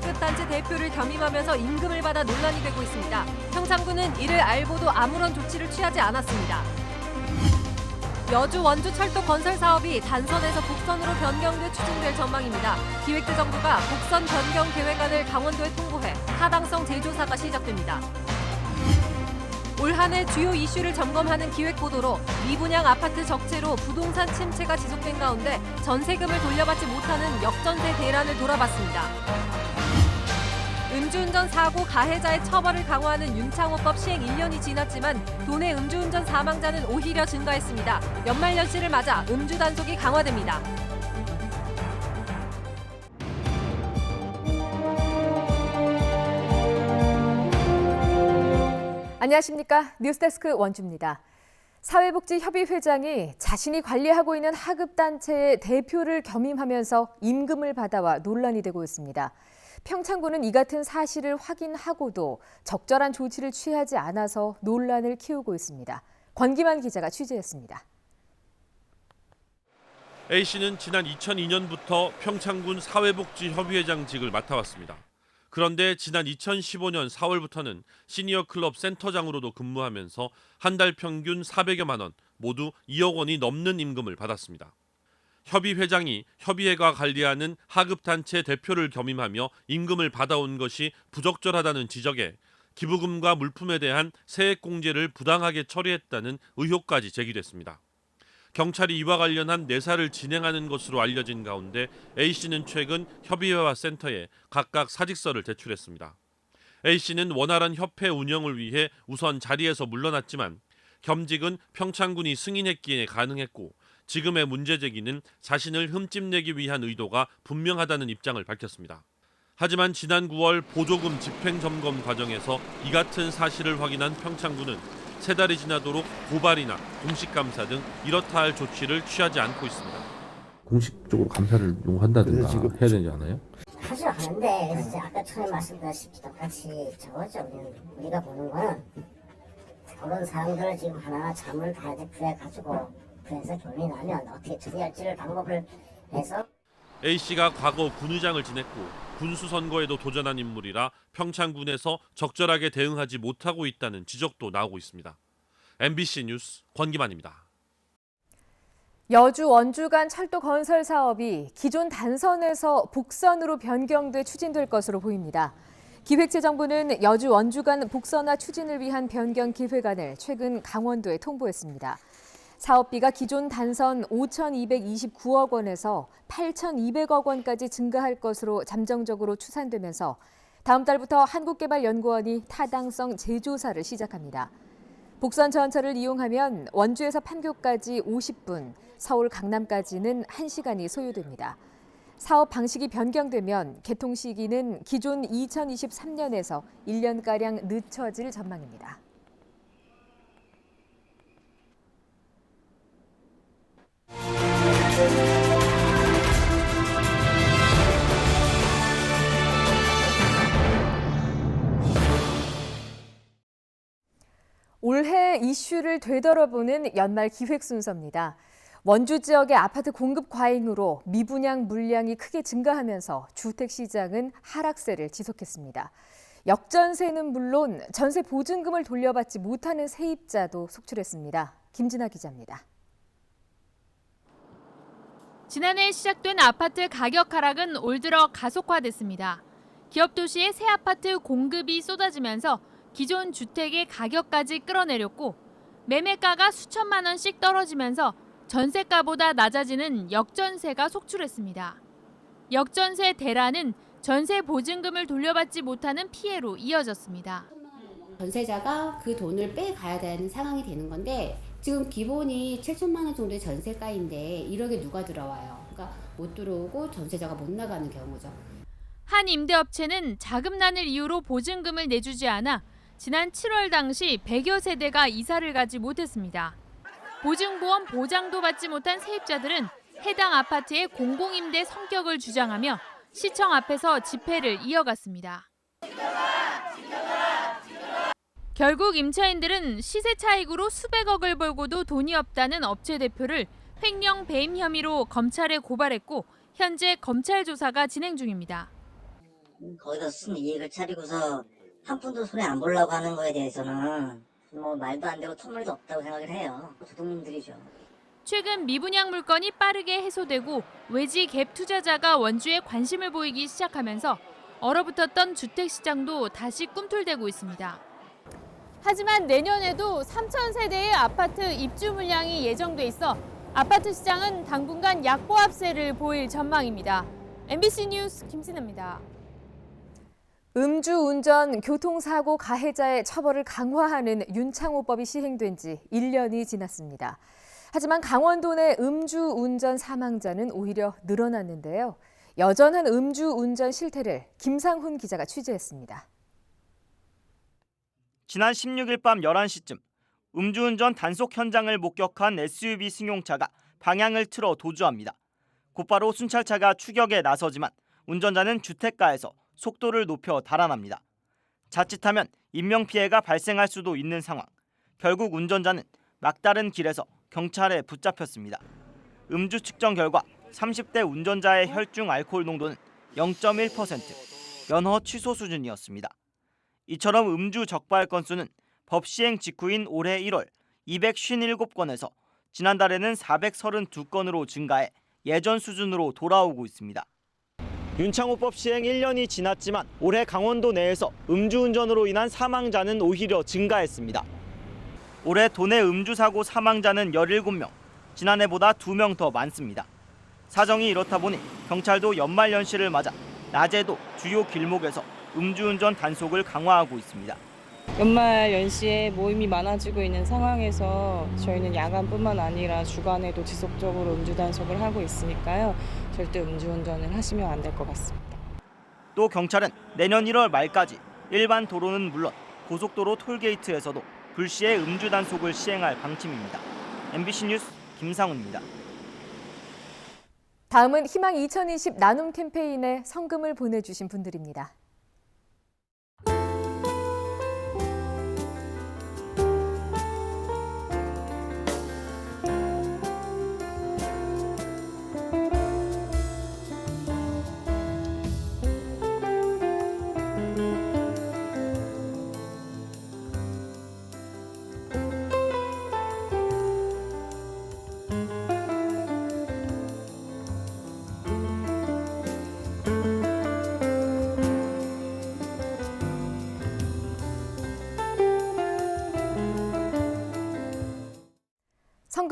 하급단체 대표를 겸임하면서 임금을 받아 논란이 되고 있습니다. 평창군은 이를 알고도 아무런 조치를 취하지 않았습니다. 여주 원주 철도 건설 사업이 단선에서 북선으로 변경돼 추진될 전망입니다. 기획재정부가 북선 변경 계획안을 강원도에 통보해 타당성 재조사가 시작됩니다. 올 한해 주요 이슈를 점검하는 기획 보도로 미분양 아파트 적체로 부동산 침체가 지속된 가운데 전세금을 돌려받지 못하는 역전세 대란을 돌아봤습니다. 음주운전 사고 가해자의 처벌을 강화하는 윤창호법 시행 1년이 지났지만 도내 음주운전 사망자는 오히려 증가했습니다. 연말 연시를 맞아 음주 단속이 강화됩니다. 안녕하십니까. 뉴스데스크 원주입니다. 사회복지협의 회장이 자신이 관리하고 있는 하급단체의 대표를 겸임하면서 임금을 받아와 논란이 되고 있습니다. 평창군은 이 같은 사실을 확인하고도 적절한 조치를 취하지 않아서 논란을 키우고 있습니다. 권기만 기자가 취재했습니다. A씨는 지난 2002년부터 평창군 사회복지협의회장직을 맡아왔습니다. 그런데 지난 2015년 4월부터는 시니어 클럽 센터장으로도 근무하면서 한 달 평균 400여만 원, 모두 2억 원이 넘는 임금을 받았습니다. 협의 회장이 협의회가 관리하는 하급 단체 대표를 겸임하며 임금을 받아온 것이 부적절하다는 지적에 기부금과 물품에 대한 세액 공제를 부당하게 처리했다는 의혹까지 제기됐습니다. 경찰이 이와 관련한 내사를 진행하는 것으로 알려진 가운데 A 씨는 최근 협의회와 센터에 각각 사직서를 제출했습니다. A 씨는 원활한 협회 운영을 위해 우선 자리에서 물러났지만 겸직은 평창군이 승인했기에 가능했고 지금의 문제 제기는 자신을 흠집내기 위한 의도가 분명하다는 입장을 밝혔습니다. 하지만 지난 9월 보조금 집행 점검 과정에서 이 같은 사실을 확인한 평창군은 세 달이 지나도록 고발이나 공식 감사 등 이렇다 할 조치를 취하지 않고 있습니다. 공식적으로 감사를 요구한다든가 그래서 지금 해야 되지 않아요? 하죠 하는데 그래서 이제 아까 처음에 말씀드렸다시피 똑같이 저거죠 우리는 우리가 보는 거는 그런 사람들을 지금 하나하나 잠을 다 이제 구해가지고 구해서 결론이 나면 어떻게 처리할지를 방법을 해서 A 씨가 과거 군 의장을 지냈고 군수 선거에도 도전한 인물이라 평창군에서 적절하게 대응하지 못하고 있다는 지적도 나오고 있습니다. MBC 뉴스 권기만입니다. 여주 원주 간 철도 건설 사업이 기존 단선에서 북선으로 변경돼 추진될 것으로 보입니다. 기획재정부는 여주 원주 간 북선화 추진을 위한 변경 기획안을 최근 강원도에 통보했습니다. 사업비가 기존 단선 5,229억 원에서 8,200억 원까지 증가할 것으로 잠정적으로 추산되면서 다음 달부터 한국개발연구원이 타당성 재조사를 시작합니다. 복선 전철을 이용하면 원주에서 판교까지 50분, 서울 강남까지는 1시간이 소요됩니다. 사업 방식이 변경되면 개통 시기는 기존 2023년에서 1년가량 늦춰질 전망입니다. 올해 이슈를 되돌아보는 연말 기획 순서입니다. 원주 지역의 아파트 공급 과잉으로 미분양 물량이 크게 증가하면서 주택 시장은 하락세를 지속했습니다. 역전세는 물론 전세 보증금을 돌려받지 못하는 세입자도 속출했습니다. 김진아 기자입니다. 지난해 시작된 아파트 가격 하락은 올 들어 가속화됐습니다. 기업 도시의 새 아파트 공급이 쏟아지면서 기존 주택의 가격까지 끌어내렸고 매매가가 수천만 원씩 떨어지면서 전세가보다 낮아지는 역전세가 속출했습니다. 역전세 대란은 전세 보증금을 돌려받지 못하는 피해로 이어졌습니다. 전세자가 그 돈을 빼가야 되는 상황이 되는 건데 지금 기본이 7천만 원 정도의 전세가인데 1억에 누가 들어와요? 그러니까 못 들어오고 전세자가 못 나가는 경우죠. 한 임대업체는 자금난을 이유로 보증금을 내주지 않아 지난 7월 당시 100여 세대가 이사를 가지 못했습니다. 보증보험 보장도 받지 못한 세입자들은 해당 아파트의 공공임대 성격을 주장하며 시청 앞에서 집회를 이어갔습니다. 결국 임차인들은 시세 차익으로 수백억을 벌고도 돈이 없다는 업체 대표를 횡령 배임 혐의로 검찰에 고발했고 현재 검찰 조사가 진행 중입니다. 거기다 쓴 이익을 차리고서 한 푼도 손에 안 보려고 하는 거에 대해서는 뭐 말도 안 되고 터무니도 없다고 생각을 해요. 도둑놈들이죠. 최근 미분양 물건이 빠르게 해소되고 외지 갭 투자자가 원주에 관심을 보이기 시작하면서 얼어붙었던 주택 시장도 다시 꿈틀대고 있습니다. 하지만 내년에도 3천 세대의 아파트 입주 물량이 예정돼 있어 아파트 시장은 당분간 약보합세를 보일 전망입니다. MBC 뉴스 김신혜입니다. 음주운전 교통사고 가해자의 처벌을 강화하는 윤창호법이 시행된 지 1년이 지났습니다. 하지만 강원도 내 음주운전 사망자는 오히려 늘어났는데요. 여전한 음주운전 실태를 김상훈 기자가 취재했습니다. 지난 16일 밤 11시쯤 음주운전 단속 현장을 목격한 SUV 승용차가 방향을 틀어 도주합니다. 곧바로 순찰차가 추격에 나서지만 운전자는 주택가에서 속도를 높여 달아납니다. 자칫하면 인명피해가 발생할 수도 있는 상황. 결국 운전자는 막다른 길에서 경찰에 붙잡혔습니다. 음주 측정 결과 30대 운전자의 혈중 알코올 농도는 0.1%, 면허 취소 수준이었습니다. 이처럼 음주 적발 건수는 법 시행 직후인 올해 1월 257건에서 지난달에는 432건으로 증가해 예전 수준으로 돌아오고 있습니다. 윤창호법 시행 1년이 지났지만 올해 강원도 내에서 음주운전으로 인한 사망자는 오히려 증가했습니다. 올해 도내 음주 사고 사망자는 17명, 지난해보다 2명 더 많습니다. 사정이 이렇다 보니 경찰도 연말연시를 맞아 낮에도 주요 길목에서 음주운전 단속을 강화하고 있습니다. 연말 연시에 모임이 많아지고 있는 상황에서 저희는 야간뿐만 아니라 주간에도 지속적으로 음주 단속을 하고 있으니까요. 절대 음주운전을 하시면 안 될 것 같습니다. 또 경찰은 내년 1월 말까지 일반 도로는 물론 고속도로 톨게이트에서도 불시에 음주 단속을 시행할 방침입니다. MBC 뉴스 김상훈입니다. 다음은 희망 2020 나눔 캠페인에 성금을 보내주신 분들입니다.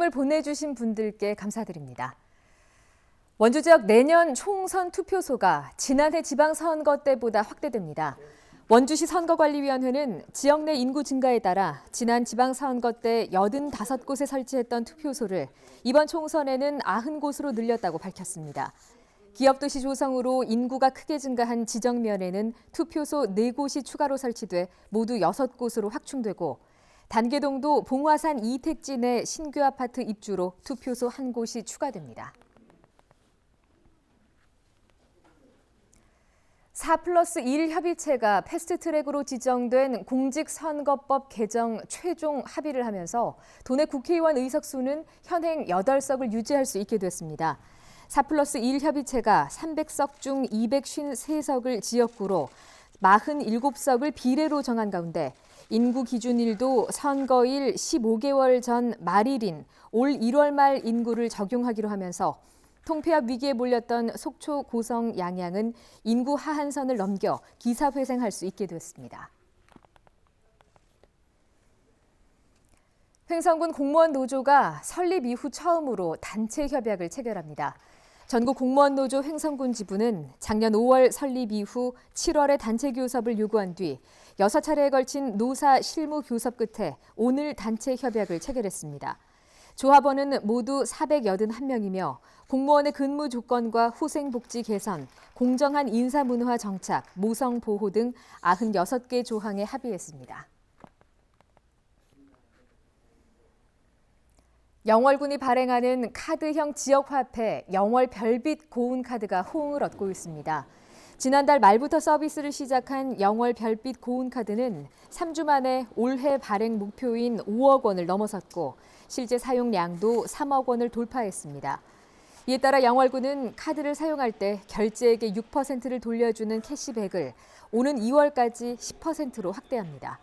성금을 보내주신 분들께 감사드립니다. 원주 지역 내년 총선 투표소가 지난해 지방선거 때보다 확대됩니다. 원주시 선거관리위원회는 지역 내 인구 증가에 따라 지난 지방선거 때 85곳에 설치했던 투표소를 이번 총선에는 90곳으로 늘렸다고 밝혔습니다. 기업도시 조성으로 인구가 크게 증가한 지정면에는 투표소 4곳이 추가로 설치돼 모두 6곳으로 확충되고 단계동도 봉화산 이택지 내 신규 아파트 입주로 투표소 한 곳이 추가됩니다. 4 플러스 1 협의체가 패스트트랙으로 지정된 공직선거법 개정 최종 합의를 하면서 도내 국회의원 의석수는 현행 8석을 유지할 수 있게 됐습니다. 4 플러스 1 협의체가 300석 중 253석을 지역구로 47석을 비례로 정한 가운데 인구 기준일도 선거일 15개월 전 말일인 올 1월 말 인구를 적용하기로 하면서 통폐합 위기에 몰렸던 속초, 고성, 양양은 인구 하한선을 넘겨 기사회생할 수 있게 됐습니다. 횡성군 공무원 노조가 설립 이후 처음으로 단체 협약을 체결합니다. 전국 공무원 노조 횡성군 지부는 작년 5월 설립 이후 7월에 단체 교섭을 요구한 뒤 6차례에 걸친 노사 실무 교섭 끝에 오늘 단체 협약을 체결했습니다. 조합원은 모두 481명이며 공무원의 근무 조건과 후생 복지 개선, 공정한 인사 문화 정착, 모성 보호 등 96개 조항에 합의했습니다. 영월군이 발행하는 카드형 지역화폐 영월 별빛 고운 카드가 호응을 얻고 있습니다. 지난달 말부터 서비스를 시작한 영월 별빛 고운 카드는 3주 만에 올해 발행 목표인 5억 원을 넘어섰고 실제 사용량도 3억 원을 돌파했습니다. 이에 따라 영월군은 카드를 사용할 때 결제액의 6%를 돌려주는 캐시백을 오는 2월까지 10%로 확대합니다.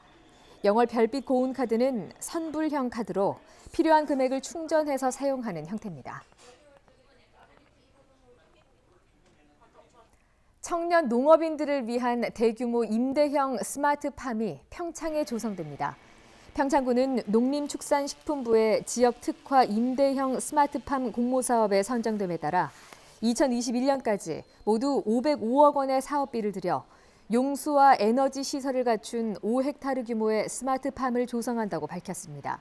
영월 별빛 고운 카드는 선불형 카드로 필요한 금액을 충전해서 사용하는 형태입니다. 청년 농업인들을 위한 대규모 임대형 스마트팜이 평창에 조성됩니다. 평창군은 농림축산식품부의 지역 특화 임대형 스마트팜 공모 사업에 선정됨에 따라 2021년까지 모두 505억 원의 사업비를 들여 용수와 에너지 시설을 갖춘 5헥타르 규모의 스마트팜을 조성한다고 밝혔습니다.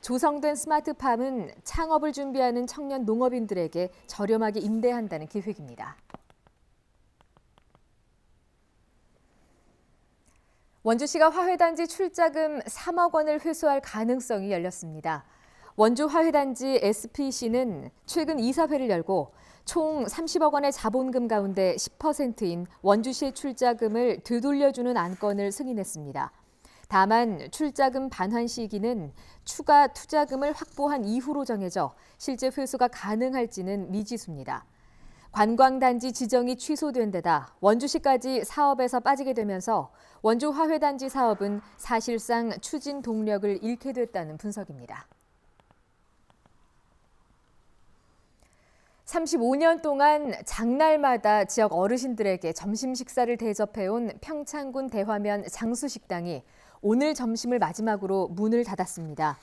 조성된 스마트팜은 창업을 준비하는 청년 농업인들에게 저렴하게 임대한다는 계획입니다. 원주시가 화훼단지 출자금 3억 원을 회수할 가능성이 열렸습니다. 원주 화훼단지 SPC는 최근 이사회를 열고 총 30억 원의 자본금 가운데 10%인 원주시의 출자금을 되돌려주는 안건을 승인했습니다. 다만 출자금 반환 시기는 추가 투자금을 확보한 이후로 정해져 실제 회수가 가능할지는 미지수입니다. 관광단지 지정이 취소된 데다 원주시까지 사업에서 빠지게 되면서 원주 화훼단지 사업은 사실상 추진 동력을 잃게 됐다는 분석입니다. 35년 동안 장날마다 지역 어르신들에게 점심 식사를 대접해온 평창군 대화면 장수식당이 오늘 점심을 마지막으로 문을 닫았습니다.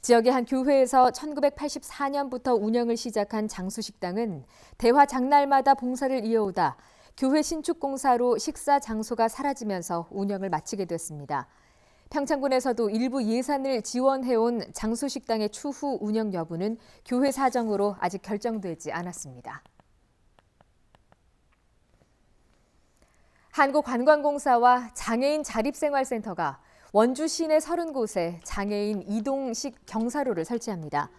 지역의 한 교회에서 1984년부터 운영을 시작한 장수식당은 대화 장날마다 봉사를 이어오다 교회 신축 공사로 식사 장소가 사라지면서 운영을 마치게 됐습니다. 평창군에서도 일부 예산을 지원해온 장수식당의 추후 운영 여부는 교회 사정으로 아직 결정되지 않았습니다. 한국관광공사와 장애인 자립생활센터가 원주 시내 30곳에 장애인 이동식 경사로를 설치합니다.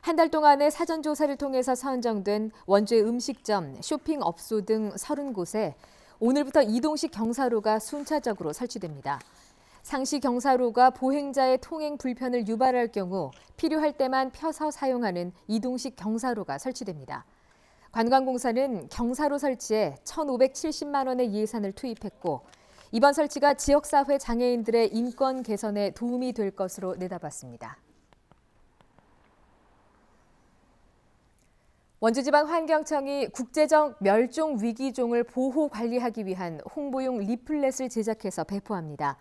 한 달 동안의 사전 조사를 통해서 선정된 원주의 음식점, 쇼핑 업소 등 30곳에 오늘부터 이동식 경사로가 순차적으로 설치됩니다. 상시 경사로가 보행자의 통행 불편을 유발할 경우 필요할 때만 펴서 사용하는 이동식 경사로가 설치됩니다. 관광공사는 경사로 설치에 1,570만 원의 예산을 투입했고 이번 설치가 지역사회 장애인들의 인권 개선에 도움이 될 것으로 내다봤습니다. 원주지방환경청이 국제적 멸종 위기종을 보호 관리하기 위한 홍보용 리플렛을 제작해서 배포합니다.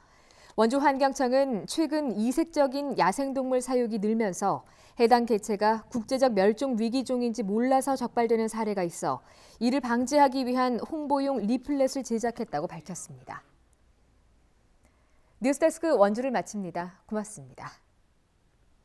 원주환경청은 최근 이색적인 야생동물 사육이 늘면서 해당 개체가 국제적 멸종 위기종인지 몰라서 적발되는 사례가 있어 이를 방지하기 위한 홍보용 리플렛을 제작했다고 밝혔습니다. 뉴스데스크 원주를 마칩니다. 고맙습니다.